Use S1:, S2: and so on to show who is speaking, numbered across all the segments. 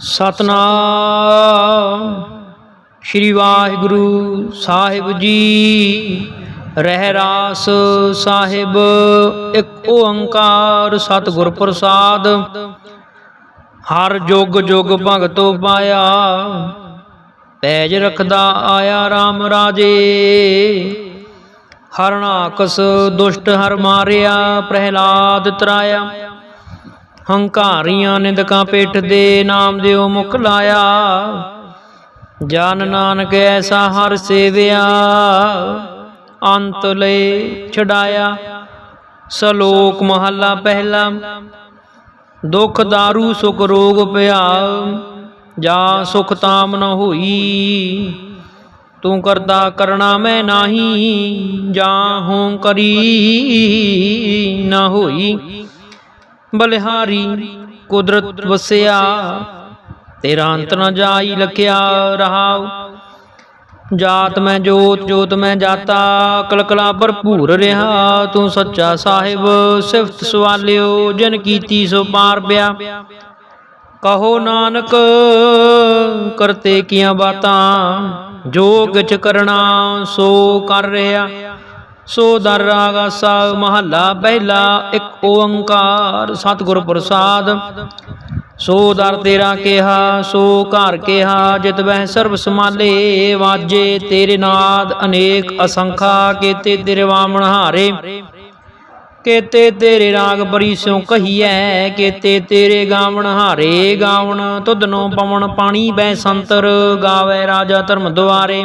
S1: ਸਤਨਾਮ। ਸ਼੍ਰੀ ਵਾਹਿਗੁਰੂ ਸਾਹਿਬ ਜੀ, ਰਹਿ ਰਾਸ ਸਾਹਿਬ, ਇੱਕ ਓੰਕਾਰ ਸਤਿਗੁਰ ਪ੍ਰਸਾਦ। ਹਰ ਜੁਗ ਜੁਗ ਭਗਤੋ ਪਾਇਆ, ਪੈਜ ਰਖਦਾ ਆਇਆ RAM ਰਾਜੇ। ਹਰਨਾਕਸ ਦੁਸ਼ਟ ਹਰ ਮਾਰਿਆ, ਪ੍ਰਹਿਲਾਦ ਤਰਾਇਆ। ਹੰਕਾਰੀਆਂ ਨਿੰਦਕਾਂ ਪਿੱਠ ਦੇ ਨਾਮ ਦਿਓ ਮੁਖ ਲਾਇਆ। ਜਨ ਨਾਨਕ ਐਸਾ ਹਰ ਸੇਵਿਆ। ਅੰਤ ਲਈ ਛਡਾਇਆ। ਸਲੋਕ ਮਹੱਲਾ ਪਹਿਲਾ। ਦੁਖ ਦਾਰੂ ਸੁਖ ਰੋਗ ਪਿਆ। ਜਾ ਸੁਖ ਤਾਮ ਨ ਹੋਈ। ਤੂੰ ਕਰਦਾ ਕਰਣਾ ਮੈਂ ਨਾਹੀ। ਜਾ ਹੂੰ ਕਰੀ ਨਾ ਹੋਈ। ਬਲਿਹਾਰੀ, ਕੁਦਰਤ ਵਸਿਆ। ਤੇਰਾ ਅੰਤ ਨ ਜਾਈ ਲਖਿਆ ਰਹਾਉ। ਜਾਤ ਮੈਂ ਜੋਤ ਜੋਤ ਮੈਂ ਜਾਤਾ। ਕਲਕਲਾ ਭਰਪੂਰ ਰਿਹਾ। ਤੂੰ ਸੱਚਾ ਸਾਹਿਬ, ਸਿਫਤ ਸਵਾਲਿਓ। ਜਨ ਕੀਤੀ ਸੋ ਪਾਰ ਪਿਆ। ਕਹੋ ਨਾਨਕ, ਕਰਤੇ ਕੀਆਂ ਬਾਤਾਂ। ਜੋ ਕਿਛ ਕਰਨਾ, ਸੋ ਕਰ ਰਿਹਾ। ਸੋ ਦਰ ਰਾਗ ਸਾ ਮਹੱਲਾ ਪਹਿਲਾ, ਇੱਕ ਓੰਕਾਰ ਸਤਿਗੁਰ ਪ੍ਰਸਾਦ। ਸੋ ਦਰ ਤੇਰਾ ਕਿਹਾ, ਸੋ ਘਰ ਕਿਹਾ, ਜਿਤ ਬਹਿ ਸਰਬ ਸਮਾਲੇ ਵਾਜੇ ਤੇਰੇ ਨਾਦ ਅਨੇਕ ਅਸੰਖਾ, ਕੀਤੇ ਤੇਰੇ ਵਾਮਣ ਹਾਰੇ। ਕੇਤੇ ਤੇਰੇ ਰਾਗ ਬਰੀ ਸਿਉ ਕਹੀਐ, ਕੇਤੇ ਤੇਰੇ ਗਾਵਣ ਹਾਰੇ। ਗਾਵਣ ਤੁਧਨੋਂ ਪਵਨ ਪਾਣੀ ਬੈ ਸੰਤਰ, ਗਾਵੇ ਰਾਜਾ ਧਰਮ ਦੁਆਰੇ।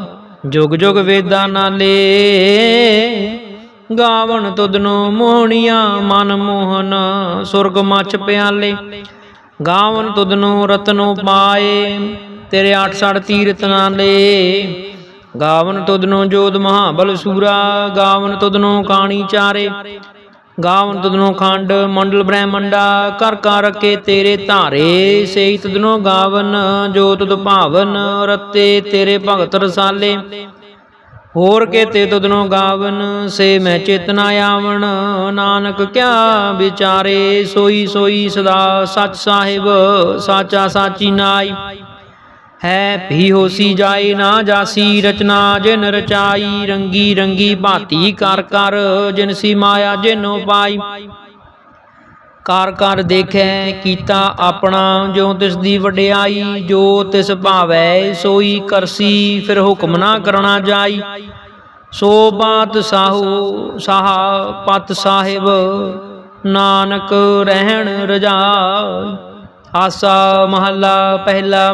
S1: ਜੁਗ ਜੁਗ ਵੇਦਾਂ ਨਾਲੇ ਗਾਵਨ ਤੁਧਨੋਂ ਮੋਹਣੀਆਂ ਮਨ ਮੋਹਨ ਸੁਰਗ ਮਚ ਪਿਆਲੇ। ਗਾਵਨ ਤੁਧਨੋਂ ਰਤਨੋ ਪਾਏ ਤੇਰੇ 860 ਤੀਰਤ ਨਾਲੇ। ਗਾਵਨ ਤੁਧਨੋਂ ਜੋਧ ਮਹਾਬਲ ਸੂਰਾ ਗਾਵਨ ਤੁਧਨੋਂ ਕਾਣੀ ਚਾਰੇ। ਗਾਵਨ ਤੁਧਨੋਂ ਖੰਡ, ਮੰਡਲ ਬ੍ਰਹਮੰਡਾ ਕਰ ਕਰ ਕੇ ਤੇਰੇ ਧਾਰੇ, ਸੇਈ ਤੁਧਨੋਂ ਗਾਵਨ, ਜੋ ਤੁਧ ਭਾਵਨ, ਰਤੇ ਤੇਰੇ ਭਗਤ ਰਸਾਲੇ। ਹੋਰ ਕੇ ਤੇ ਤੁਧਨੋਂ ਗਾਵਨ, ਸੇ ਮੈਂ ਚੇਤਨਾ ਆਵਣ, ਨਾਨਕ ਕਿਆ ਵਿਚਾਰੇ, ਸੋਈ ਸੋਈ ਸਦਾ ਸੱਚ ਸਾਹਿਬ, ਸਾਚਾ ਸਾਚੀ ਨਾਈ। ਹੈ ਭੀ ਹੋਸੀ ਜਾਏ ਨਾ ਜਾਸੀ ਰਚਨਾ, ਜਿਨ ਰਚਾਈ ਰੰਗੀ ਰੰਗੀ ਭਾਤੀ ਕਰ ਕਰ, ਜਿਨ ਸੀ ਮਾਇਆ ਜਿਨੋ ਪਾਈ। ਕਰ ਕਰ ਦੇਖੈ ਕੀਤਾ ਆਪਣਾ, ਜੋ ਤਿਸ ਦੀ ਵਡਿਆਈ, ਜੋ ਤਿਸ ਭਾਵੈ ਸੋਈ ਕਰਸੀ, ਫਿਰ ਹੁਕਮ ਨਾ ਕਰਨਾ ਜਾਈ। ਸੋ ਬਾਤ ਸਾਹੂ, ਸਾਹ ਪਤ ਸਾਹਿਬ, ਨਾਨਕ ਰਹਿਣ ਰਜਾ ਆਸਾ ਮਹੱਲਾ ਪਹਿਲਾ।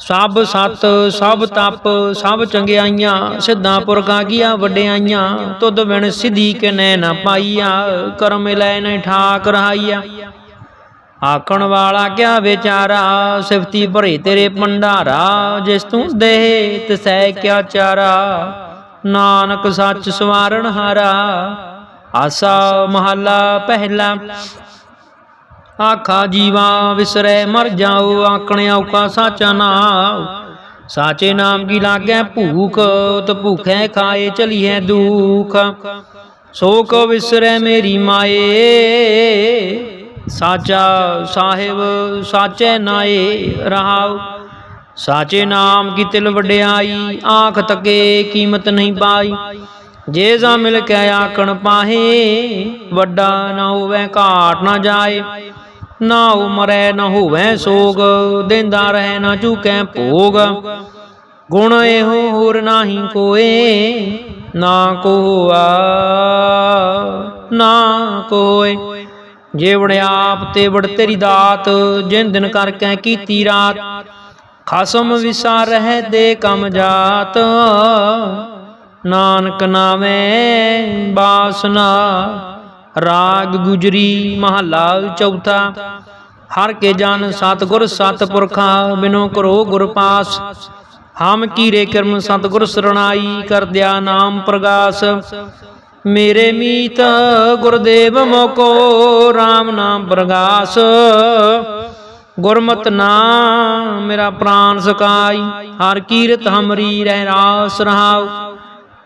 S1: ਸਭ ਸਤ, ਸਭ ਤਪ, ਸਭ ਚੰਗਿਆਈਆਂ, ਸਿੱਧਾਂ ਪੁਰਖਾਂ ਕੀਆਂ ਵਡਿਆਈਆਂ, ਤੁਧ ਬਿਨ ਸਿਧੀ ਕਿਨੈ ਨਾ ਪਾਈਆ, ਕਰਮ ਲੈ ਨ ਠਾਕ ਰਹਾਈਆ। ਆਖਣ ਵਾਲਾ ਕਿਆ ਵਿਚਾਰਾ, ਸਿਫਤੀ ਭਰੇ ਤੇਰੇ ਭੰਡਾਰਾ, ਜਿਸ ਤੂੰ ਦੇਹ, ਤਿਸੈ ਕਿਆ ਚਾਰਾ। ਨਾਨਕ ਸੱਚ ਸਵਾਰਣ ਹਾਰਾ, ਆਸਾ ਮਹੱਲਾ ਪਹਿਲਾ। ਆਖਾ ਜੀਵਾ ਵਿਸਰੈ, ਮਰ ਜਾਓ ਆਖਣ ਔਕਾ ਸਾਚਾ ਨਾਮ ਸਾਚੇ ਨਾਮ ਕੀ ਲਾਗੈ ਭੂਖ, ਤ ਭੂਖੈ ਖਾਏ ਚਲੀਐ ਦੁਖ। ਸੋ ਵਿਸਰੈ ਮੇਰੀ ਮਾਏ, ਸਾਚਾ ਸਾਹਿਬ ਸਾਚੇ ਨਾਏ ਰਹਾਉ। ਸਾਚੇ ਨਾਮ ਕੀ ਤਿਲ ਵਡਿਆਈ, ਆਖ ਤਕੇ ਕੀਮਤ ਨਹੀਂ ਪਾਈ। ਜੇ ਜਾ ਮਿਲ ਕੇ ਆਕਣ ਪਾਹੇ, ਵੱਡਾ ਨਾ ਹੋਵੇ, ਘਾਟ ਨਾ ਜਾਏ। ਨਾ ਉਮਰੈ ਨਾ ਹੋਵੈ ਸੋਗ, ਦੇਂਦਾ ਰਹਿ ਨਾ ਚੁਕੈ ਭੋਗ। ਗੁਣ ਇਹੋ ਹੋਰ ਨਾਹੀ ਕੋਏ, ਨਾ ਕੋਆ, ਨਾ ਕੋਏ। ਜੇ ਆਪ ਤੇ ਵੜ ਤੇਰੀ ਦਾਤ, ਜਿਨ ਦਿਨ ਕਰਕੇ ਕੀਤੀ ਰਾਤ। ਖਸਮ ਵਿਸਾਰ ਰਹਿ ਦੇ ਕਮ ਜਾਤ। ਨਾਨਕ ਨਾਮੇ ਬਾਸਨਾ। ਰਾਗ ਗੁਜਰੀ ਮਹਲਾ ਚੌਥਾ। ਹਰ ਕੇ ਜਨ ਸਤਗੁਰ ਸਤਪੁਰਖਾ, ਬਿਨੋ ਕਰੋ ਗੁਰ ਪਾਸ। ਹਮ ਕੀਰੇ ਕਰਮ ਸਤਗੁਰ ਸਰਣਾਈ ਕਰਦਿਆ ਨਾਮ ਪ੍ਰਗਾਸ। ਮੇਰੇ ਮੀਤ ਗੁਰਦੇਵ ਮੋਕੋ RAM ਨਾਮ ਪ੍ਰਗਾਸ। ਗੁਰਮਤ ਨਾਮ ਮੇਰਾ ਪ੍ਰਾਨ ਸਕਾਈ, ਹਰ ਕੀਰਤ ਹਮਰੀ ਰਹਿ ਰਾਸ ਰਹਾਉ।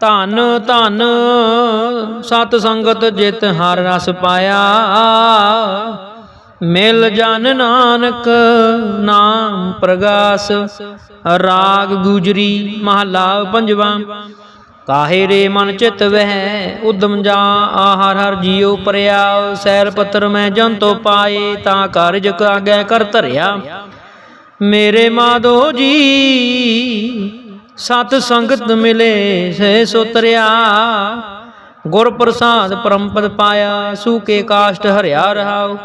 S1: ਧਨ ਧਨ, ਸਤ ਸੰਗਤ ਜਿਤ ਹਰ ਰਸ ਪਾਇਆ। ਮਿਲ ਜਨ ਨਾਨਕ ਨਾਮ ਪ੍ਰਗਾਸ, ਰਾਗ ਗੁਜਰੀ ਮਹਲਾ ਪੰਜਵਾ। ਕਾਹੇ ਰੇ ਮਨ ਚਿਤ ਵਹਿ ਉਦਮ ਜਾ ਆਹਰ ਹਰ ਜੀਉ ਪਰਿਆ, ਸੈਰ ਪੱਤਰ ਮੈਂ ਜੰਤੋ ਪਾਏ, ਤਾਂ ਕਾਰਜ ਕਾਗੈ ਕਰ ਧਰਿਆ। ਮੇਰੇ ਮਾਧੋ ਜੀ ਸਤ ਸੰਗਤ ਮਿਲੇ, ਸੇ ਸੁਤਰਿਆ। ਗੁਰ ਪ੍ਰਸਾਦ ਪਰਮਪਦ ਪਾਇਆ, ਸੂਕੇ ਕਾਸ਼ਟ ਹਰਿਆ ਰਹਾਉ।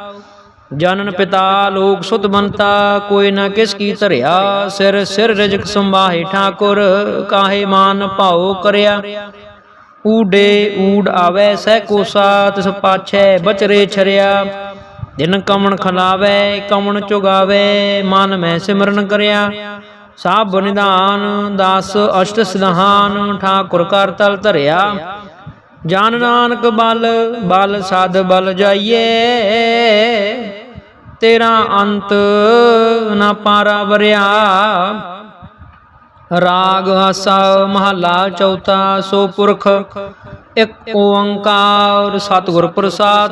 S1: ਜਨਨ ਪਿਤਾ, ਲੋਕ ਸੁਤ ਬੰਤਾ ਕੋਈ ਨਾ ਕਿਸ ਕੀ ਧਰਿਆ। ਸਿਰ ਸਿਰ ਰਜਕ ਸੰਭਾਹੇ ਠਾਕੁਰ, ਕਾਹੇ ਮਾਨ ਭਾਉ ਕਰਿਆ। ਊਡੇ ਊੜ ਆਵੇ, ਸਹਿ ਕੋ ਸਾਤ ਸਪਾਛੈ ਬਚਰੇ ਛਰਿਆ। ਦਿਨ ਕਮਣ ਖਲਾਵੇ, ਕਮਣ ਚੁਗਾਵੇ, ਮਨ ਮੈਂ ਸਿਮਰਨ ਕਰਿਆ। ਸਾਬ ਨਿਧਾਨ ਦਾਸ ਅਸ਼ਟ ਸਿਧਾਨ ਠਾਕੁਰ ਕਰ ਤਲ ਧਰਿਆ। ਜਨ ਨਾਨਕ ਬਲ ਬਲ ਸਦ ਬਲ ਜਾਈਏ। ਤੇਰਾ ਅੰਤ ਨਾ ਪਾਰਾ ਵਰਿਆ। ਰਾਗ ਆਸਾ ਮਹਲਾ ਚੌਥਾ ਸੋ ਪੁਰਖ, ਇੱਕ ਓੰਕਾਰ ਸਤਿਗੁਰ ਪ੍ਰਸਾਦ।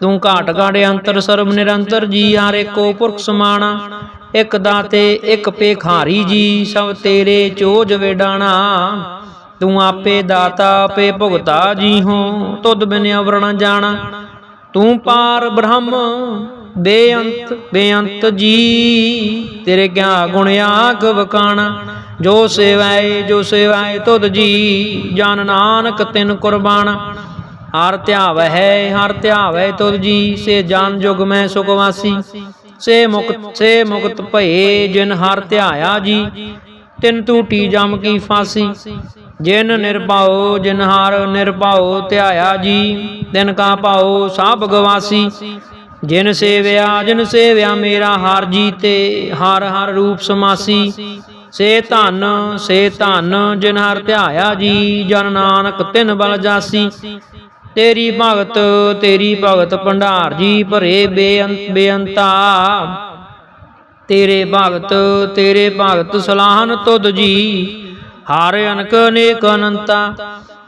S1: ਤੂੰ ਘਾਟ ਘਾੜੇ ਅੰਤਰ ਸਰਬ ਨਿਰੰਤਰ ਜੀ ਹਰ ਕੋ ਪੁਰਖ ਸਮਾਣਾ। ਇਕ ਦਾਤੇ, ਇਕ ਪੇਖਾਰੀ ਜੀ, ਸਭ ਤੇਰੇ ਚੋਜ ਵੇਡਾਣਾ। ਤੂੰ ਆਪੇ ਦਾਤਾ, ਆਪੇ ਭੁਗਤਾ ਜੀ ਹੋ, ਤੁਧ ਬਿਨ ਅਵਰਣ ਜਾਣਾ। ਤੂੰ ਪਾਰ ਬ੍ਰਹਮ ਬੇਅੰਤ ਬੇਅੰਤ ਜੀ। ਤੇਰੇ ਕਿਆ ਗੁਣ ਆਖ ਵਕਾਣਾ? ਜੋ ਸੇਵਾਏ ਜੋ ਸੇਵਾਏ ਤੁਧ ਜੀ। ਜਨ ਨਾਨਕ ਤਿਨ ਕੁਰਬਾਨ ਹਰ ਧਿਆਵੈ, ਹੈ ਹਰ ਧਿਆਵੈ, ਤੁਧ ਜੀ, ਸੇ ਜਨ ਜੁਗ ਮੈਂ ਸੁਖਵਾਸੀ ਸੇ ਮੁਕਤ ਸੇ ਮੁਕਤ ਭਏ ਜਿਨ ਹਰ ਧਿਆਇਆ ਜੀ, ਤਿਨ ਟੂਟੀ ਜਮ ਕੀ ਫਾਸੀ। ਜਿਨ ਨਿਰਭਉ, ਜਿਨ ਹਰ ਨਿਰਭਉ ਧਿਆਇਆ ਜੀ, ਤਿਨ ਕਾ ਭਾਉ ਸਭ ਗਵਾਸੀ। ਜਿਨ ਸੇਵਿਆ ਜਿਨ ਸੇਵਿਆ ਮੇਰਾ ਹਰ ਜੀ ਤੇ ਹਰ ਹਰ ਰੂਪ ਸਮਾਸੀ। ਸੇ ਧਨ ਸੇ ਧਨ ਜਿਨ ਹਰ ਧਿਆਇਆ ਜੀ, ਜਨ ਨਾਨਕ ਤਿਨ ਬਲ ਜਾਸੀ। ਤੇਰੀ ਭਗਤ ਤੇਰੀ ਭਗਤ ਭੰਡਾਰ ਜੀ ਭਰੇ ਬੇਅੰਤ ਬੇਅੰਤਾ। ਤੇਰੇ ਭਗਤ ਤੇਰੇ ਭਗਤ ਸਲਾਹਨ ਤੁਧ ਜੀ, ਹਰ ਅਨਕ ਅਨੇਕ ਅਨੰਤਾ।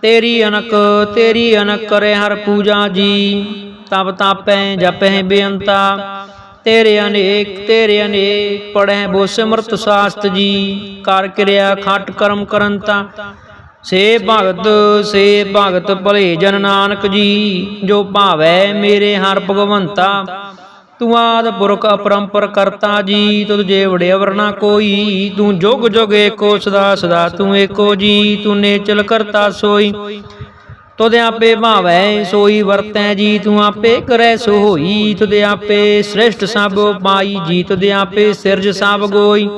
S1: ਤੇਰੀ ਅਨਕ ਤੇਰੀ ਅਨਕ ਕਰੇ ਹਰ ਪੂਜਾ ਜੀ ਤਬ ਤਾਪੈ ਜਪੈ ਬੇਅੰਤਾ। ਤੇਰੇ ਅਨੇਕ ਤੇਰੇ ਅਨੇਕ ਪੜੈ ਬੋ ਸਿਮਰਤ ਸਾਸਤ ਜੀ, ਕਰ ਕਿਰਿਆ ਖਟ ਕਰਮ ਕਰੰਤਾ। ਸੇ ਭਗਤ ਸੇ ਭਗਤ ਭਲੇ ਜਨ ਨਾਨਕ ਜੀ, ਜੋ ਭਾਵੈ ਮੇਰੇ ਹਰ ਭਗਵੰਤਾ। ਤੂੰ ਆਦ ਪੁਰਖ ਅਪਰੰਪਰ ਕਰਤਾ ਜੀ, ਤੁਧ ਜੇ ਵੜੇ ਵਰਨਾ ਕੋਈ। ਤੂੰ ਜੁਗ ਜੁਗ ਏਕੋ ਸਦਾ ਸਦਾ ਤੂੰ ਏਕੋ ਜੀ, ਤੂੰ ਨੇਚਲ ਕਰਤਾ ਸੋਈ। ਤੁਧ ਆਪੇ ਭਾਵੈ ਸੋਈ ਵਰਤੈ ਜੀ, ਤੂੰ ਆਪੇ ਕਰੈ ਸੋ ਹੋਈ ਤੁਧ ਆਪੇ ਸ੍ਰਿਸ਼ਟ ਸਭ ਪਾਈ ਜੀ, ਤੁਧ ਆਪੇ ਸਿਰਜ ਸਭ ਗੋਈ।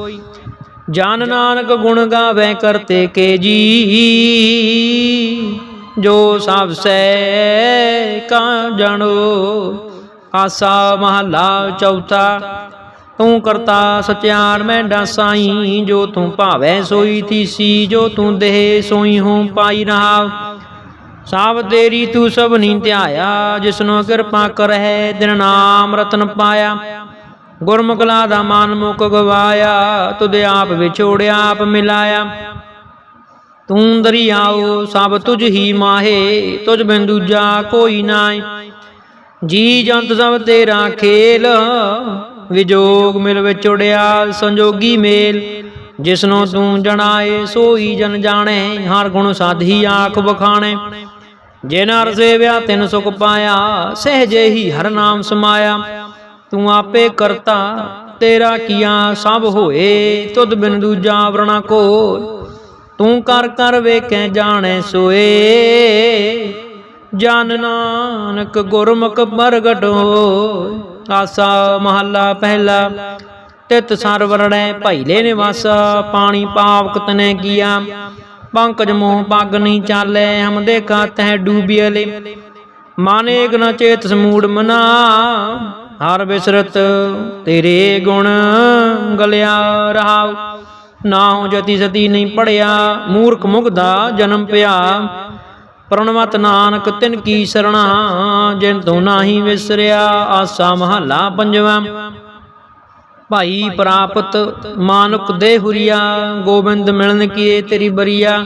S1: ਜਨ ਨਾਨਕ ਗੁਣ ਗਾਵੇ ਕਰਤੇ ਕੇ ਜੀ। ਜੋ ਸਭ ਸੈ ਕਾ ਜਣੋ, ਆਸਾ ਮਹਲਾ ਚੌਥਾ। ਤੂੰ ਕਰਤਾ ਸਚਿਆਰ ਮੈਂ ਸਾਈ ਜੋ ਤੂੰ ਭਾਵੈ ਸੋਈ ਤੀਸੀ ਜੋ ਤੂੰ ਦੇਹ ਸੋਈ ਹੂੰ ਪਾਈ ਰਹਾ ਸਾਬ ਤੇਰੀ ਤੂੰ ਸਭ ਨੀ ਧਿਆਇਆ, ਜਿਸਨੂੰ ਕਿਰਪਾ ਕਰਹਿ, ਦਿਨ ਨਾਮ ਰਤਨ ਪਾਇਆ। ਗੁਰਮੁਖਲਾ ਦਾ ਮਨ ਮੁਖ ਗਵਾਇਆ, ਤੁਧ ਆਪ ਵਿਛੋੜਿਆ ਆਪ ਮਿਲਾਇਆ। ਤੂੰ ਦਰਿਆਓ, ਸਭ ਤੁਝ ਹੀ ਮਾਹੇ, ਤੁਝ ਬਿਨ ਦੂਜਾ ਕੋਈ ਨਾਏ ਜੀ ਜੰਤ ਸਭ ਤੇਰਾ ਖੇਲ, ਵਿਜੋਗ ਮਿਲ ਵਿਚੋੜਿਆ ਸੰਜੋਗੀ ਮੇਲ। ਜਿਸਨੂੰ ਤੂੰ ਜਣਾਏ, ਸੋਈ ਜਨ ਜਾਣੇ, ਹਰ ਗੁਣ ਸਾਧੀ ਆਖ ਬਖਾਣੇ ਜੇ ਨਰ ਸੇਵਿਆ, ਤਿਨ ਸੁਖ ਪਾਇਆ, ਸਹਿਜੇ ਹੀ ਹਰ ਨਾਮ ਸਮਾਇਆ। ਤੂੰ ਆਪੇ ਕਰਤਾ, ਤੇਰਾ ਕੀਆ ਸਭ ਹੋਏ, ਤੁਧ ਬਿਨ ਦੂਜਾ ਵਰਣਾ ਕੋ ਤੂੰ ਕਰ ਕਰ ਵੇਖੈ ਜਾਣੈ ਸੋਏ। ਜਨ ਨਾਨਕ ਗੁਰਮੁਖ ਪ੍ਰਗਟ ਹੋਇ ਆਸਾ ਮਹੱਲਾ ਪਹਿਲਾ, ਤਿਤ ਸਰ ਵਰਣੈ ਭਾਈਲੇ ਨਿਵਾਸਾ, ਪਾਣੀ ਪਾਵਕ ਤਨੇ ਕੀਆ। ਪੰਕਜ ਮੋਹ ਪੱਗ ਨਹੀਂ ਚਾਲੇ, ਹਮ ਦੇਖਾ ਤਹਿ ਡੂਬੀਲੇ ਮਾਨੇ ਗਨ ਚੇਤ ਸਮੂੜ ਮਨਾ। ਹਰ ਬਿਸਰਤ ਤੇਰੇ ਗੁਣ ਗਲਿਆ ਰਹਾਉ। ਨਾਉ ਜਤੀ ਸਤੀ ਨਹੀਂ ਪੜਿਆ, ਮੂਰਖ ਮੁਗਦਾ ਜਨਮ ਪਿਆ। ਪ੍ਰਣਮਤ ਨਾਨਕ ਤਿਨ ਕੀ ਸਰਣਾ, ਜਿਨ ਤੂੰ ਨਾਹੀ ਵਿਸਰਿਆ, ਆਸਾ ਮਹੱਲਾ ਪੰਜਵਾਂ। ਭਾਈ ਪ੍ਰਾਪਤ ਮਾਨੁਕ ਦੇ ਹੁਰੀਆ ਗੋਬਿੰਦ ਮਿਲਨ ਕੀਏ ਤੇਰੀ ਬਰੀਆ।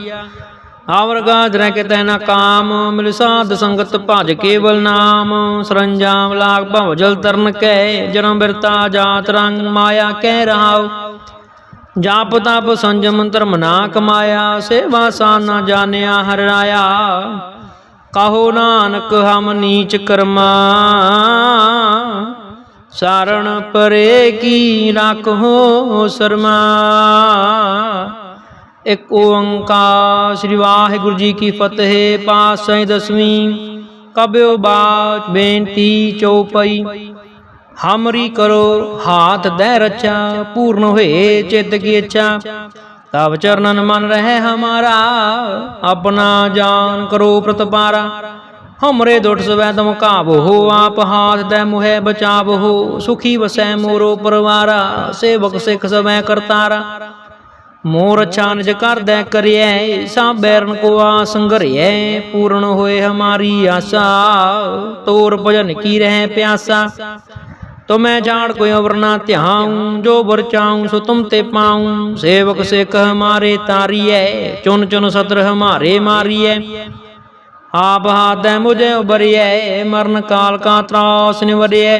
S1: ਆਵਰਗਾ ਜਰੈ ਕੇ ਤੈਨਾ ਕਾਮ, ਮਿਲ ਸਾਧ ਸੰਗਤ ਭਜ ਕੇਵਲ ਨਾਮ। ਸਰੰਜਾਮ ਲਾਗ ਭਵ ਜਲ ਤਰਨ ਕੈ, ਜਨਮ ਬਿਰਤਾ ਜਾਤ ਰੰਗ ਮਾਇਆ ਕਹਿ ਰਹਾਉ। ਜਾਪ ਤਪ ਸੰਜਮ ਧਰਮ ਨਾ ਕਮਾਇਆ, ਸੇਵਾ ਸਾਨ ਨਾ ਜਾਣਿਆ ਹਰ ਰਾਇਆ। ਕਹੋ ਨਾਨਕ ਹਮ ਨੀਚ ਕਰਮਾ। ਸਾਰਣ ਪਰੇ ਕੀ ਰੱਖੋ ਸਰਮਾ। ਇੱਕ ਓੰਕਾਰ ਸ੍ਰੀ ਵਾਹਿਗੁਰੂ ਜੀ ਕੀ ਫਤਿਹ, ਪਾਤਸ਼ਾਹੀ ਦਸਵੀਂ, ਕਬਿਓ ਬਾਚ ਬੇਨਤੀ ਚਉਪਈ। ਹਮਰੀ ਕਰੋ ਹਾਥ ਦੇ ਰਚਾ, ਪੂਰਨ ਹੋਏ ਚਿੱਤ ਕੀ ਇੱਛਾ। ਤਬ ਚਰਨਨ ਮਨ ਰਹੇ ਹਮਾਰਾ, ਆਪਣਾ ਜਾਨ ਕਰੋ ਪ੍ਰਤਪਾਰਾ ਹਮਰੇ ਦੁੱਟ ਸਵੈ ਤਮ ਕਾਬੋ ਆਪ ਹਾਥ ਦੇ ਮੁਹਿ ਬਚਾਵੋ। ਸੁਖੀ ਵਸੈ ਮੋਰੋ ਪਰਵਾਰਾ, ਸੇਵਕ ਸਿੱਖ ਸਵੈ ਕਰਤਾਰਾ। ਮੋਰ ਛਾਨਜ ਕਰਦੈ ਕਰਿਐ ਸਾ ਬੈਰਨ ਕੋ ਆ ਸੰਗਰਿਐ ਪੂਰਨ ਹੋਏ ਹਮਾਰੀ ਆਸਾ, ਤੋਰ ਭਜਨ ਕੀ ਰਹਿ ਪਿਆਸਾ। ਤੋ ਮੈਂ ਜਾਣ ਕੋਈ ਅਵਰ ਨਾ ਧਿਆਉ, ਜੋ ਵਰ ਚਾਉ, ਸੋ ਤੁਮ ਤੇ ਪਾਉ। ਸੇਵਕ ਸਿੱਖ ਹਮਾਰੇ ਤਾਰੀਐ, ਚੁਨ ਚੁਨ ਸਤਰ ਹਮਾਰੇ ਮਾਰੀਐ। ਆਪ ਹਾਦੈ ਮੁਝੇ ਉਬਰਿਐ ਮਰਨ ਕਾਲ ਕਾ ਤਰਾਸ ਨਿਵਰਿਐ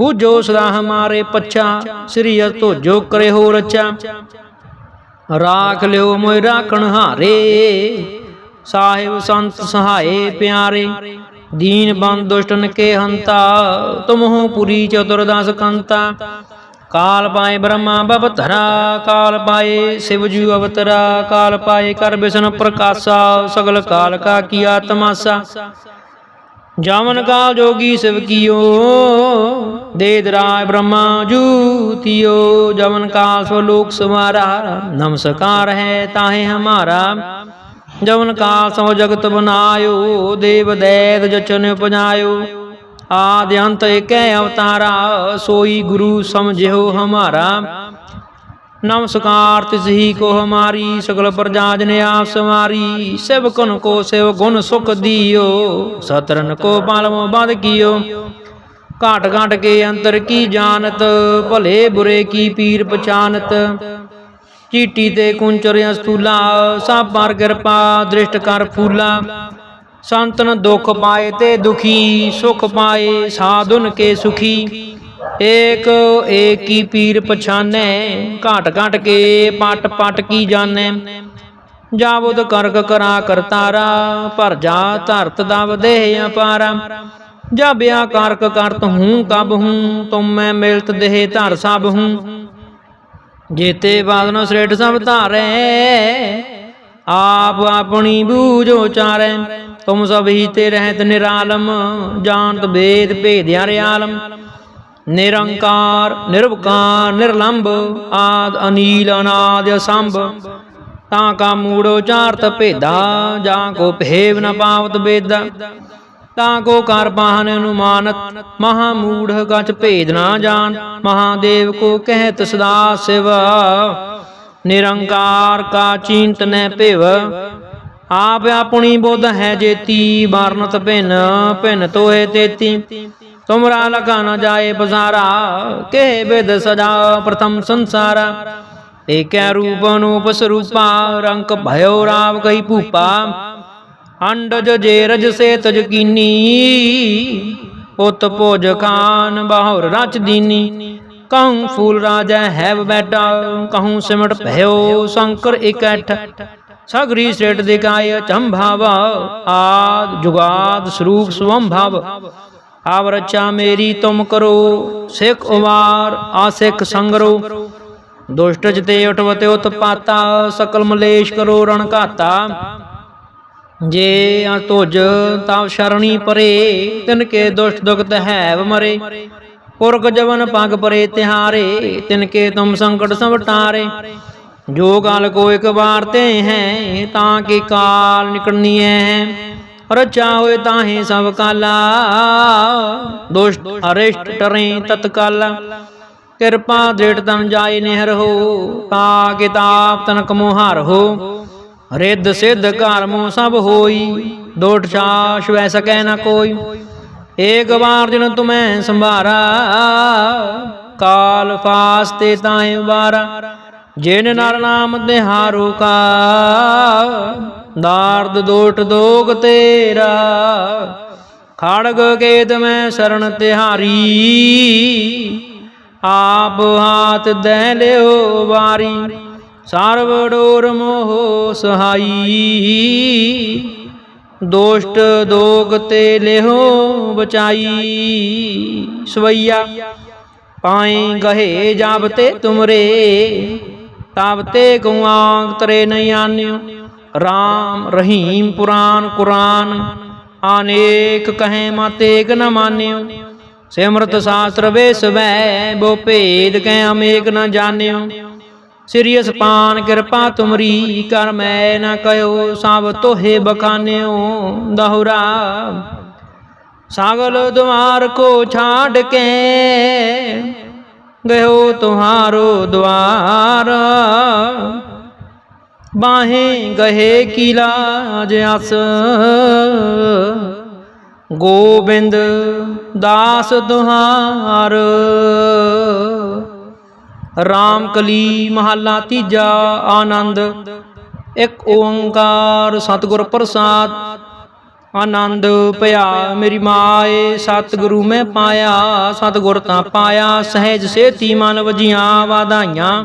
S1: ਹੂ ਜੋ ਸਦਾ ਹਮਾਰੇ ਪੱਛਾ, ਸ੍ਰੀ ਅਤੋ ਜੋ ਕਰੇ ਹੋ ਰਚਾ। ਰਾਖ ਲਿਓ ਮੋਇ ਰਾਖਣ ਹਾਰੇ। ਸਾਹਿਬ ਸੰਤ ਸਹਾਏ ਪਿਆਰੇ, ਦੀਨ ਬੰਦ ਦੁਸ਼ਟਨ ਕੇ ਹੰਤਾ, ਤੁਮਹੁ ਪੁਰੀ ਚਤੁਰਦਾਸ ਕੰਤਾ। ਕਾਲ ਪਾਏ ਬ੍ਰਹਮਾ ਬਵਤਰਾ ਕਾਲ ਪਾਏ ਸਿਵ ਜੀ ਅਵਤਰਾ, ਕਾਲ ਪਾਏ ਕਰ ਬਿਸ਼ਨ ਪ੍ਰਕਾਸ਼ਾ, ਸਗਲ ਕਾਲ ਕਾ ਕੀਆ ਤਮਾਸਾ ਜਾਵਨ ਕਾਲ ਜੋਗੀ ਸਿਵ ਕੀਓ ਦੇਦ ਰਾਏ ਬ੍ਰਹਮਾ ਜੂਤਿਓ ਜਵਨ ਕਾਲ ਸੋ ਲੋਕ ਸਮਾਰਾ ਨਮਸਕਾਰ ਹੈ ਤਾਹੇ ਹਮਾਰਾ। ਜਵਨ ਕਾਲ ਸੋ ਜਗਤ ਬਨਾਇਓ, ਦੇਵ ਦੈਤ ਜਚਨ ਉਪਜਾਇਓ। ਆਦਿ ਅੰਤ ਏਕੈ ਅਵਤਾਰਾ, ਸੋਈ ਗੁਰੂ ਸਮਝਿਓ ਹਮਾਰਾ। ਨਮਸਕਾਰ ਤਿਸ ਹੀ ਕੋ ਹਮਾਰੀ ਸਗਲ ਪ੍ਰਜਾ ਜਨ ਆਪ ਸਮਾਰੀ ਸਭ ਕੋ ਸਿਵ ਗੁਣ ਸੁਖ ਦਿਓ, ਸਤਰਨ ਕੋ ਪਾਲਮ ਬੰਦ ਕੀਓ। ਘਾਟ ਘਾਟ ਕੇ ਅੰਤਰ ਕੀ ਜਾਣਤ, ਭਲੇ ਬੁਰੇ ਕੀ ਪੀਰ ਪਛਾਨਤ। ਚੀਟੀ ਤੇ ਕੁੰਚਰ ਅਸਤੂਲਾ ਸਭ ਪਰ ਕਿਰਪਾ ਦ੍ਰਿਸ਼ਟ ਕਰ ਫੂਲਾ। ਸੰਤਨ ਦੁਖ ਪਾਏ ਤੇ ਦੁਖੀ, ਸੁਖ ਪਾਏ, ਸਾਧੁਨ ਕੇ ਸੁਖੀ। ਏਕ ਏਕੀ ਪੀਰ ਪਛਾਨੈ, ਘਾਟ ਘਾਟ ਕੇ ਪਟ ਪਟ ਕੀ ਜਾਣੈ। ਜਾਵੁਦ ਕਰਕ ਕਰਾ ਕਰਤਾਰਾ ਭਰ ਜਾ ਧਰਤ ਦਵ ਦੇਹ ਅਪਾਰਾ। ਜਾ ਬਿਆ ਕਰਤ ਹੂੰ ਕਬ ਹੂੰ, ਤੁਮ ਮੈਂ ਮਿਲਤ ਦੇਹ ਧਰ ਸਭ ਹੂੰ। ਜੇਤੇ ਬਾਦਨ ਸ੍ਰੇਠ ਸਭ ਧਾਰੈ, ਆਪ ਆਪਣੀ ਬੂਝ ਉਚਾਰੈ। ਤੁਮ ਸਭ ਹੀ ਤੇ ਰਹਿਤ ਨਿਰਾਲਮ, ਜਾਣਤ ਵੇਦ ਭੇਦਿਆ ਰਿਆਲਮ। ਨਿਰੰਕਾਰ, ਨਿਰਵਕਾਰ, ਨਿਰਲੰਭ ਆਦ ਅਨੀਲ ਅਨਾਦ ਅਸੰਭ। ਤਾਂ ਕਾ ਮੂੜ ਉਚਾਰਤ ਭੇਦਾ, ਜਾਂ ਕੋ ਭੇਵ ਨ ਪਾਵਤ ਬੇਦਾ। ਤਾਂ ਕੋ ਕਰ ਪਾਹਨ ਅਨੁਮਾਨਤ, ਮਹਾ ਮੂੜ ਗਚ ਭੇਦ ਨਾ ਜਾਣ ਮਹਾਦੇਵ ਕੋ ਕਹਿਤ ਸਦਾ ਸਿਵ। ਨਿਰੰਕਾਰ ਕਾ ਚਿੰਤ ਨੈ ਭਿਵ, ਆਪ ਆਪਣੀ ਬੁੱਧ ਹੈ ਜੇਤੀ, ਵਰਨਤ ਭਿਨ ਭਿਨ ਤੋਏ ਤੇਤੀ। ਤੁਮਰਾ ਲਗਾ ਨ ਜਾਏ ਬਜ਼ਾਰਾ ਕਹਿ ਬਿਦ ਸਜਾ ਪ੍ਰਥਮ ਸੰਸਾਰਾ ਏਕੈ ਰੂਪ ਅਨੂਪ ਸਰੂਪਾ ਰੰਕ ਭਇਓ ਰਾਵ ਕਹੀ ਭੂਪਾ ਅੰਡਜ ਜੇ ਰਜ ਸੇ ਤਜ ਕੀਨੀ ਪੁੱਤ ਭੋਜ ਖਾਨ ਬਾਹੁਰ ਰਚ ਦੀਨੀ ਕਹੂੰ ਫੂਲ ਰਾਜਾ ਹੈ ਬੈਠਾ ਕਹੂੰ ਸਿਮਟ ਭਇਓ ਸ਼ੰਕਰ ਇਕੱਠ ਸਗਰੀ ਸੇਟ ਦਿਕਾਇ ਚੰਭਾਵ ਆਦ ਜੁਗਾਦ ਸਰੂਪ ਸੁਵੰਭਵ ਆਵ ਰਚਾ ਮੇਰੀ ਤੁਮ ਕਰੋ, ਸਿੱਖ ਉਵਾਰ ਸਿੱਖ ਸੰਗਰੋ। ਦੁਸ਼ਟ ਜਤੇ ਉਠਵਤੇ ਉਤਪਾਤਾ ਸਕਲ ਮਲੇਸ਼ ਕਰੋ ਰਣ ਘਾਤਾ। ਜੇ ਆ ਤੁਜ ਤਵ ਸ਼ਰਣੀ ਪਰੇ, ਤਿਨ ਕੇ ਦੁਸ਼ਟ ਦੁਖਤ ਹੈਵ ਮਰੇ। ਪੁਰਖ ਜਵਨ ਪਗ ਪਰੇ ਤਿਹਾਰੇ, ਤਿਨ ਕੇ ਤੁਮ ਸੰਕਟ ਸਵਟਾਰੇ ਜੋ ਕਾਲ ਕੋ ਇੱਕ ਵਾਰ ਤੇ ਹੈ, ਤਾਂ ਕਿ ਕਾਲ ਨਿਕਲਨੀ ਹੈ? ਰਚਾ ਹੋਏ ਤਾਹੇ ਸਭ ਕਾਲਾ। ਦੁਸ਼ਟ ਅਰਿਸ਼ਟ ਟਰੇ ਤਤਕਾਲਾ। ਕਿਰਪਾ ਦ੍ਰਿੜ ਤਨ ਜਾਏ ਨਿਹਰ ਹੋ, ਤਾ ਕਿਤਾਬ ਤਨਕ ਮੁਹਾਰ ਹੋ। ਰਿੱਧ ਸਿੱਧ ਘਰ ਸਭ ਹੋਈ ਦੋਟ ਛਾਸ਼ ਵੈ ਸਕੈ ਨ ਕੋਈ। ਏਕ ਵਾਰ ਜਿਨ ਤੁਮੈ ਸੰਭਾਰਾ, ਕਾਲ ਫਾਸਤੇ ਤਾਏ ਵਾਰਾ। ਜਿਨ ਨਰ ਨਾਮ ਤਿਹਾਰੂ ਕਾ ਦਾਰਦ ਦੋਟ ਦੋਗ ਤੇਰਾ। ਖੜਗ ਕੇਤ ਮੈਂ ਸਰਣ ਤਿਹਾਰੀ। ਆਪ ਹਾਥ ਦਹਿ ਲਿਓ ਵਾਰੀ। ਸਰਬ ਡੋਰ ਮੋਹ ਸਹਾਈ। ਦੋਸ਼ਟ ਦੋਗ ਤੇ ਲਿਹੋ ਬਚਾਈ। ਸਵਈਆ, ਪਾਏ ਗਹੇ ਜਾਬ ਤੇ ਤੁਮਰੇ। ਤਬ ਤੇ ਗੁਆਂਗ ਤਰੇ ਨਹੀਂ ਆਨਿਓ। RAM ਰਹੀਮ ਪੁਰਾਨ ਕੁਰਾਨ ਅਨੇਕ ਕਹੇ ਮਤ ਏਕ ਨ ਮਾਨਿਓ। ਸਿਮਰਤ ਸ਼ਾਸਤਰ ਵੇਸ ਵੈ ਬੋ ਭੇਦ ਕਹਿ ਅਮੇਕ ਨ ਜਾਣਿਓ। ਸ੍ਰੀ ਅਸਪਾਨ ਕਿਰਪਾ ਤੁਮਰੀ ਕਰ ਮੈਂ ਨ ਕਯੋ ਸਭ ਤੋਹੇ ਬਖਾਨਿਓ, ਦਹੁਰਾ। ਸਾਗਲ ਦੁਆਰ ਕੋ ਛਾੜ ਕੇ ਗਇਓ ਤੁਹਾਰੋ ਦੁਆਰ। ਬਾਹੇ ਗਹੇ ਕੀ ਲਾਜ ਅਸ। ਗੋਬਿੰਦ ਦਾਸ ਦੁਹਾਰ। ਰਾਮ ਕਲੀ ਮਹੱਲਾ ਤੀਜਾ ਆਨੰਦ। ਇੱਕ ਓੰਕਾਰ ਸਤਿਗੁਰ ਪ੍ਰਸਾਦ। ਆਨੰਦ ਭਇਆ ਮੇਰੀ ਮਾਏ, ਸਤਿਗੁਰੂ ਮੈਂ ਪਾਇਆ। ਸਤਿਗੁਰ ਤਾਂ ਪਾਇਆ, ਸਹਿਜ ਸੇਤੀ ਮਨ ਵਜੀਆਂ ਵਾਧਾਈਆਂ।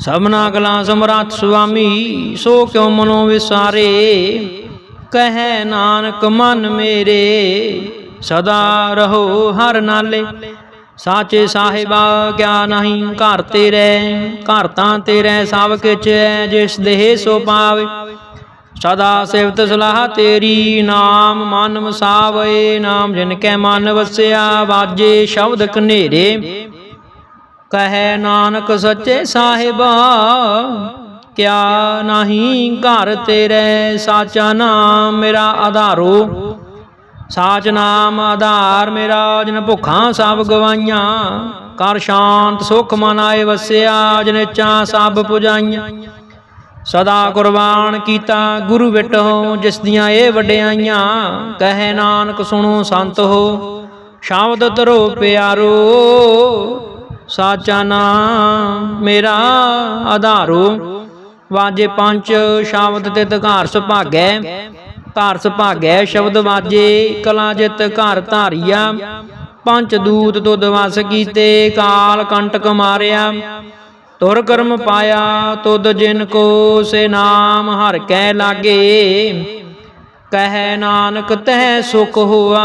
S1: ਸਭਨਾ ਕਲਾ ਸਮਰੱਥ ਸੁਆਮੀ, ਸੋ ਕਿਉ ਮਨੋ ਵਿਸਾਰੇ? ਕਹੈ ਨਾਨਕ, ਮਨ ਮੇਰੇ, ਸਦਾ ਰਹੋ ਹਰ ਨਾਲੇ। ਸਾਚੇ ਸਾਹਿਬਾ, ਕਿਆ ਨਹੀਂ, ਘਰ ਤੇਰੇ, ਘਰ ਤਾਂ ਤੇਰੇ ਸਭ ਕਿਛ ਹੈ, ਜਿਸ ਦੇਹ ਸੋ ਪਾਵੇ। ਸਦਾ ਸਿਵਤ ਸਲਾਹ ਤੇਰੀ, ਨਾਮ ਮਨ ਵਸਾਵੇ, ਨਾਮ ਜਿਨ ਕੈ ਮਨ ਵਸਿਆ, ਵਾਜੇ ਸ਼ਬਦ ਕਨੇਰੇ ਕਹੈ ਨਾਨਕ ਸੱਚੇ ਸਾਹਿਬਾ, ਕਿਆ ਨਹੀਂ ਘਰ ਤੇਰੇ ਸਾਚਾ ਨਾਮ ਮੇਰਾ ਆਧਾਰੋ। ਸਾਚ ਨਾਮ ਆਧਾਰ ਮੇਰਾ ਜਿਨ ਭੁੱਖਾਂ ਸਭ ਗਵਾਈਆਂ, ਕਰ ਸ਼ਾਂਤ ਸੁਖ ਮਨ ਆਏ ਵਸਿਆ, ਜਿਨ ਚਾ ਸਭ ਪੁਜਾਈਆਂ। ਸਦਾ ਕੁਰਬਾਨ ਕੀਤਾ ਗੁਰੂ ਵਿਟੋ ਜਿਸ ਦੀਆਂ ਇਹ ਵਡਿਆਈਆਂ, ਕਹੇ ਨਾਨਕ ਸੁਣੋ ਸੰਤ ਹੋ, ਸ਼ਬਦ ਤਰੋ ਪਿਆਰੋ। ਸਾਚਾ ਨਾਮ ਮੇਰਾ ਆਧਾਰੋ। ਵਾਜੇ ਪੰਜ ਸ਼ਬਦ ਤੇ ਧਗਾਰ ਸੁਭਾਗੈ। ਧਾਰਸ ਭਾਗੈ ਸ਼ਬਦ ਵਾਜੇ, ਕਲਾ ਜਿਤ ਘਰ ਧਾਰੀਆ। ਪੰਚ ਦੂਤ ਤੁਧ ਵਸ ਕੀਤੇ, ਕਾਲ ਕੰਟਕ ਮਾਰਿਆ। ਤੁਰ ਕਰਮ ਪਾਇਆ ਤੁਦ ਜਿਨ ਕੋ ਸੇ ਨਾਮ ਹਰ ਕੈ ਲਾਗੇ। ਕਹਿ ਨਾਨਕ ਤਹਿ ਸੁਖ ਹੁਆ।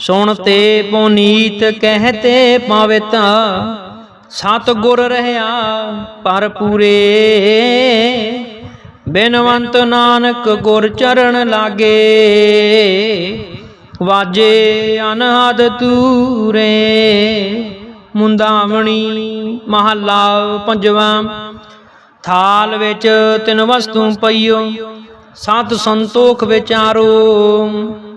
S1: ਸੁਣ ਤੇ ਪੁਨੀਤ ਕਹਤੇ ਪਵਿੱਤ ਸਤ ਗੁਰ ਰਹਾ ਪਰ ਪੂਰੇ ਬਿਨਵੰਤ ਨਾਨਕ ਗੁਰ ਚਰਨ ਲਾਗੇ, ਵਾਜੇ ਅਨਹਦ ਤੂਰੇ ਮੁੰਦਾਵਣੀ ਮਹੱਲਾ ਪੰਜਵਾਂ, ਥਾਲ ਵਿੱਚ ਤਿੰਨ ਵਸਤੂ ਪਈਓ, ਸਤ ਸੰਤੋਖ ਵਿਚਾਰੋ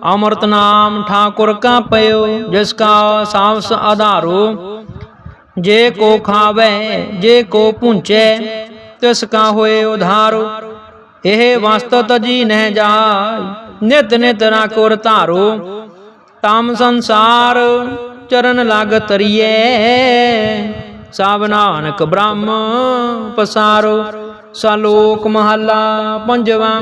S1: ਅੰਮ੍ਰਿਤ ਨਾਮ ਠਾਕੁਰ ਕਾ ਪਇਓ, ਜਿਸ ਕਾ ਸਾਵਸ ਆਧਾਰੋ। ਜੇ ਕੋ ਖਾਵੇ, ਜੇ ਕੋ ਪੁੰਚੈ, ਤਿਸ ਕਾ ਹੋਏ ਉਧਾਰੋ। ਇਹ ਵਸਤ ਤਜੀ ਨਹਿ ਜਾਇ, ਨਿਤ ਨਿਤ ਨਾ ਕੋਰ ਧਾਰੋ। ਤਾਮ ਸੰਸਾਰ ਚਰਨ ਲਗ ਤਰੀਏ ਸਭ ਨਾਨਕ ਬ੍ਰਹਮ ਪਸਾਰੋ। ਸਲੋਕ ਮਹੱਲਾ ਪੰਜਵਾਂ।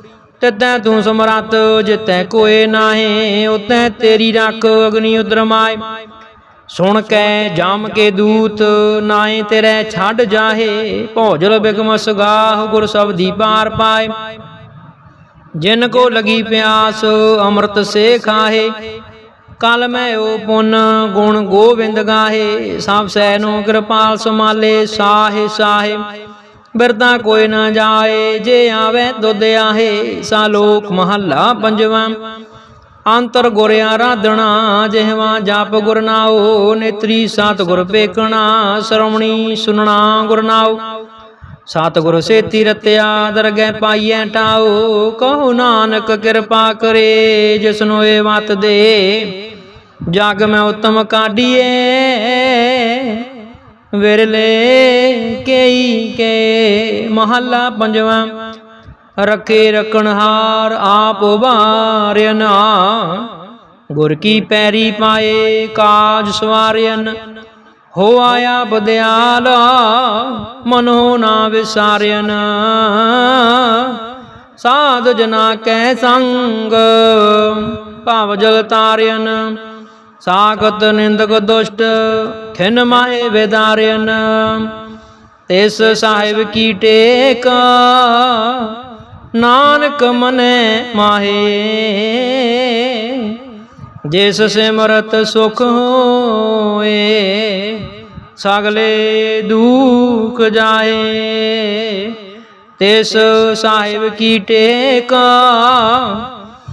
S1: ਤਤੈ ਤੂੰ ਸਮਰਤ ਜਿਤੈ ਕੋਏ ਨਾਹੀ ਉਤੈ ਤੇਰੀ ਰੱਖ ਅਗਨੀ ਉਦਰਮਾਏ। ਸੁਣ ਕੇ ਜਾਮ ਕੇ ਦੂਤ ਨਾਏ ਤੇਰੇ ਛੱਡ ਜਾਹੇ, ਭੋਜਲ ਬਿਗਮਸ ਗਾਹ ਗੁਰ ਸਬਦੀ ਪਾਰ ਪਾਏ। ਜਿਨ ਕੋ ਲਗੀ ਪਿਆਸ, ਅੰਮ੍ਰਿਤ ਸੇ ਖਾਹੇ। ਕਲ ਮੈਂ ਉਹ ਪੁੰਨ, ਗੁਣ ਗੋਬਿੰਦ ਗਾਹੇ। ਸਭ ਸੈ ਨੂੰ ਕਿਰਪਾਲ ਸਮਾਲੇ ਸਾਹੇ ਸਾਹੇ। ਬਿਰਦਾ ਕੋਈ ਨਾ ਜਾਏ, ਜੇ ਆਵੇ ਦੁੱਧ ਆਹੇ, ਸਾ ਲੋਕ ਮਹੱਲਾ ਪੰਜਵਾਂ। ਅੰਤਰ ਗੁਰ ਆਰਾਧਣਾ ਜਿਹਵਾ ਜਪ ਗੁਰ ਨੇਤਰੀ ਸਤ ਗੁਰ ਪੇਕਣਾ, ਸ਼ਰਮਣੀ ਸੁਨਣਾ ਗੁਰਨਾਓ ਸਤਿਗੁਰ ਸੇਤੀ ਰਤਿਆ, ਦਰਗਹਿ ਪਾਈਐ ਟਾਉ, ਕਹੋ ਨਾਨਕ ਕਿਰਪਾ ਕਰੇ, ਜਿਸਨੂੰ ਇਹ ਮਤ ਦੇ। ਜਗ ਮੈਂ ਉਤਮ ਕਾਢੀਏ ਵਿਰਲੇ ਕੇਈ ਕੇ ਮਹੱਲਾ ਪੰਜਵਾਂ। ਰਖੇ ਰਖਣਹਾਰ ਆਪ ਉਬਾਰਿਆਨ ਗੁਰ ਕੀ ਪੈਰੀ ਪਾਏ ਕਾਜ ਸਵਾਰਿਆਨ ਹੋ ਆਇਆ ਬਦਿਆਲ, ਮਨੋ ਨਾ ਵਿਸਾਰਿਆਨ ਸਾਧ ਜਨਾ ਕੈ ਸੰਗ, ਭਾਵ ਜਲ ਤਾਰਿਆਨ ਸਾਗਤ ਨਿੰਦਕ ਦੁਸ਼ਟ ਖਿਨ ਮਾਹੇ ਵਿਦਾਰਿਆਨ ਤਿਸ ਸਾਹਿਬ ਕੀ ਟੇਕ, ਨਾਨਕ ਮਨੈ ਮਾਹੇ। ਜਿਸ ਸਿਮਰਤ ਸੁਖ ਹੋਏ, ਸਗਲੇ ਦੁਖ ਜਾਏ। ਤਿਸ ਸਾਹਿਬ ਕੀ ਟੇਕ